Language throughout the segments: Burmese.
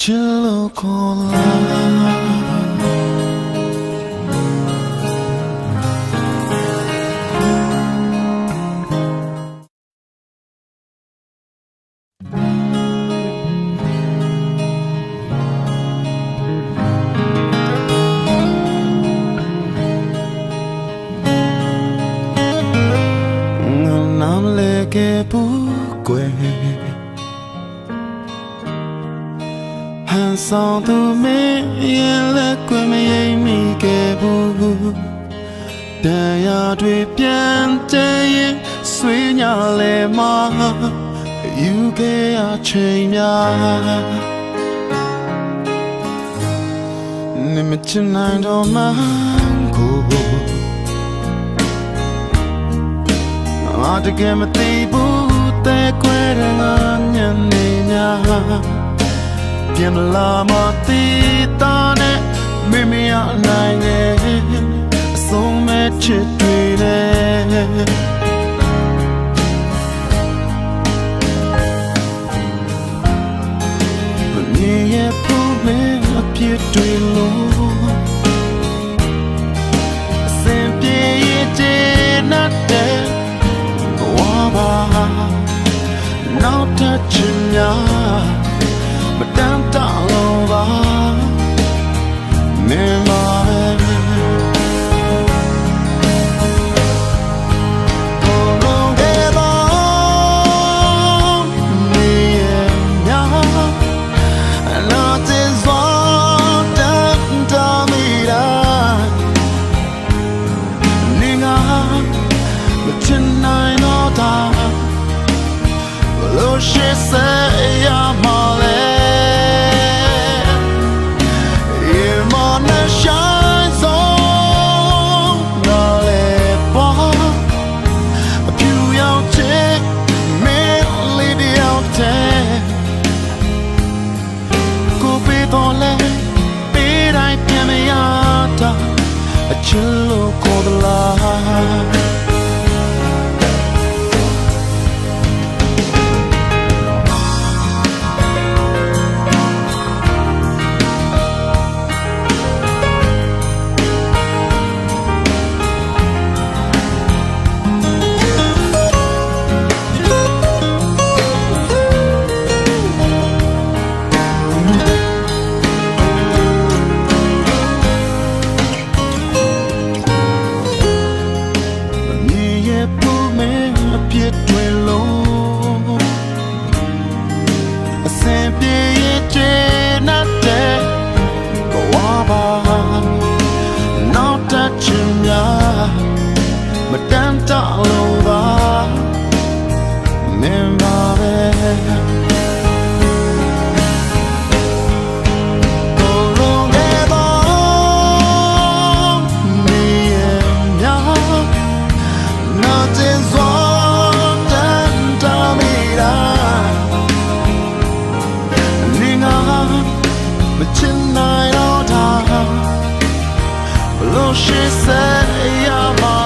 ချစ်လို့ခေါ်လာငါနာမလဲ ဟန်ဆောင်သူမင်းရဲ့လက်ကွယ်မရိပ်မိခဲ့ဘူးတရားတွေပြန်တည်ရင်ဆွေးညာလဲမှာယူခဲ့ရချိန်များနေမချင်နိုင်တော့မှကိုငါတကယ်မသိဘူးတဲခွဲတဲ့ငါညနေညာ ပြန်မလာမသိတာနဲ့မိမိရနိုင်ရဲ့အဆုံးမဲ့ချစ်တွေနဲ့မမြင်ရဲ့ပုံမဲ့အပြစ်တွေလို့အစင်ပြေရဲ့ကျေနပ်တဲ့ဝါပါနောက်ထပ်ချင်များမ အချစ်လို့ခေါ်သလား Ninga Machin nai no ta Lo she said ya male In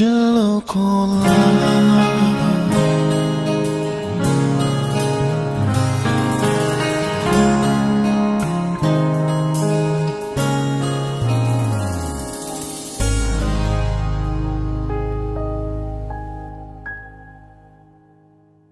ချစ်လို့ခေါ်လာ